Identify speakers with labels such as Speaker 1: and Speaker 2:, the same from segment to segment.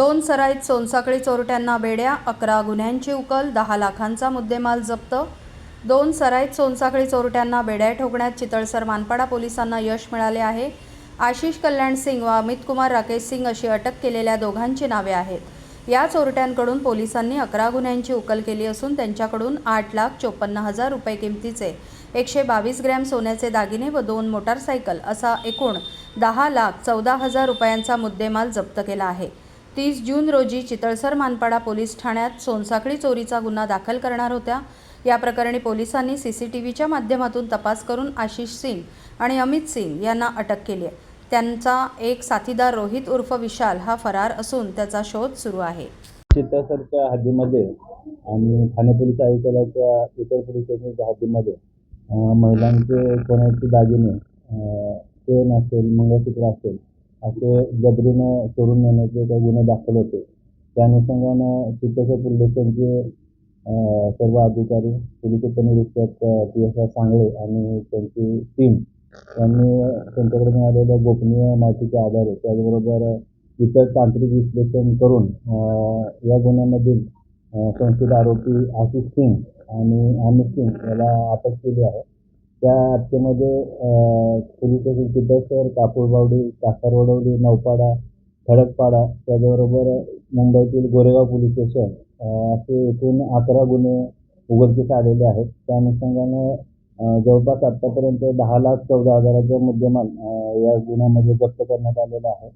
Speaker 1: दोन सराईत सोनसाखळी चोरट्यांना बेड्या अकरा गुन्ह्यांची उकल दहा लाखांचा मुद्देमाल जप्त. दोन सराईत सोनसाखळी चोरट्यांना बेड्या ठोकण्यात चितळसर मानपाडा पोलिसांना यश मिळाले आहे. आशिष कल्याण सिंग व अमित कुमार राकेश सिंग अशी अटक केलेल्या दोघांची नावे आहेत. या चोरट्यांकडून पोलिसांनी अकरा गुन्ह्यांची उकल केली असून त्यांच्याकडून आठ लाख चोपन्न हजार रुपये किमतीचे एकशे बावीस ग्रॅम सोन्याचे दागिने व दोन मोटारसायकल असा एकूण दहा लाख चौदा हजार रुपयांचा मुद्देमाल जप्त केला आहे. तीस जून रोजी चितळसर मानपाडा पोलीस ठाण्यात सोनसाखळी चोरीचा गुन्हा दाखल करणार होत्या. या प्रकरणी पोलिसांनी सी सी टी व्हीच्या माध्यमातून तपास करून आशिष सिंग आणि अमित सिंग यांना अटक केली आहे. त्यांचा एक साथीदार रोहित उर्फ विशाल हा फरार असून त्याचा शोध सुरू आहे.
Speaker 2: चित्रसरच्या हद्दीमध्ये आणि ठाणे पोलीस आयुक्तालयाच्या इतर पोलीस स्टेशनच्या हद्दीमध्ये महिलांचे कोणाचे दागिने अं, चेन असेल मंगळसूत्र असेल असे जबरीनं चोरून नेण्याचे काही गुन्हे दाखल होते. त्या अनुषंगानं चित्रसर पोलीस सर्व अधिकारी पोलीस उपनिरीक्षक पी एस आय सांगळे आणि त्यांची टीम यांनी त्यांच्याकडे मिळालेल्या गोपनीय माहितीच्या आधारे त्याचबरोबर इतर तांत्रिक विश्लेषण करून या गुन्ह्यामधील अं, संशयित आरोपी आशिष सिंग आणि अमित सिंग याला अटक केली आहे. त्या आरतीमध्ये अं, स्टेशन कापूरबावडी कासारवडवली नौपाडा खडकपाडा त्याचबरोबर मुंबईतील गोरेगाव पोलीस स्टेशन असे एकूण अकरा गुन्हे उघडकीस आलेले आहेत. त्या अनुषंगाने जवळपास आत्तापर्यंत दहा लाख चौदा हजाराचा मुद्देमाल या गुन्ह्यामध्ये जप्त करण्यात आलेला आहे.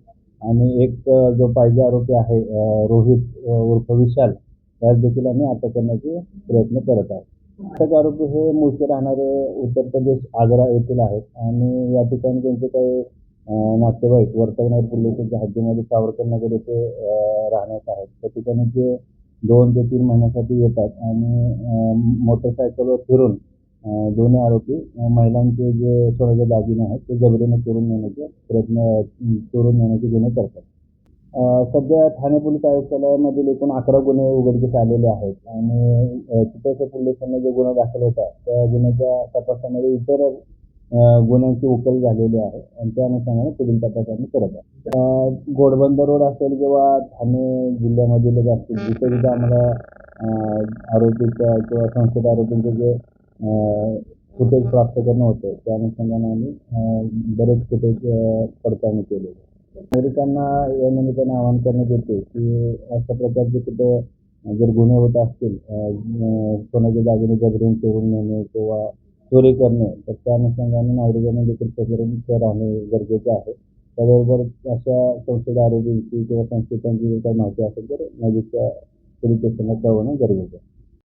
Speaker 2: आणि एक जो पाहिजे आरोपी आहे रोहित उर्फ विशाल यास देखील आम्ही अटक करण्याचे प्रयत्न करत आहोत. अटक आरोपी हे मूळचे राहणारे उत्तर प्रदेश आग्रा येथील आहेत. आणि या ठिकाणी त्यांचे काही नातेवाईक वर्तकनगर पोलिसांच्या हद्दीमध्ये सावरकर नगर येथे राहण्यात आहेत. त्या ठिकाणी ते दोन ते तीन महिन्यासाठी येतात. आणि मोटरसायकलवर फिरून दोन्ही आरोपी महिलांचे जे सोन्याचे दागिने आहेत ते जबरीने चोरून नेण्याचे प्रयत्न चोरून नेण्याचे गुन्हे करतात. सध्या ठाणे पोलीस आयुक्तालयामधील एकूण अकरा गुन्हे उघडकीस आलेले आहेत. आणि अ, चित्रसर जे गुन्हा दाखल होता त्या गुन्ह्याच्या तपासामध्ये इतर गुन्ह्यांची उकल झालेली आहे. आणि त्या अनुषंगाने पुढील तपास आम्ही करत आहे अ, घोडबंदर रोड असेल किंवा ठाणे जिल्ह्यामधील असतील जिथे जिथे आम्हाला अ, आरोपीच्या किंवा संशयित आरोपींचे जे फुटेज प्राप्त करणं होतं त्या अनुषंगाने आम्ही बरेच फुटेज पडताळणी केलेली नागरिकांना या निमित्ताने आवाहन करण्यात येते की अशा प्रकारचे कुठे जर गुन्हे होत असतील कोणाच्या सोन्याचे दागिने जबरीने चोरून नेणे किंवा चोरी करणे तर त्या अनुषंगाने नागरिकांनी देखील सतर्क राहणे गरजेचे आहे. त्याबरोबर अशा संशयित आरोपींची किंवा संशयितांची जर काही माहिती असेल तर नजीकच्या पोलीस स्टेशनला कळवणं गरजेचं आहे.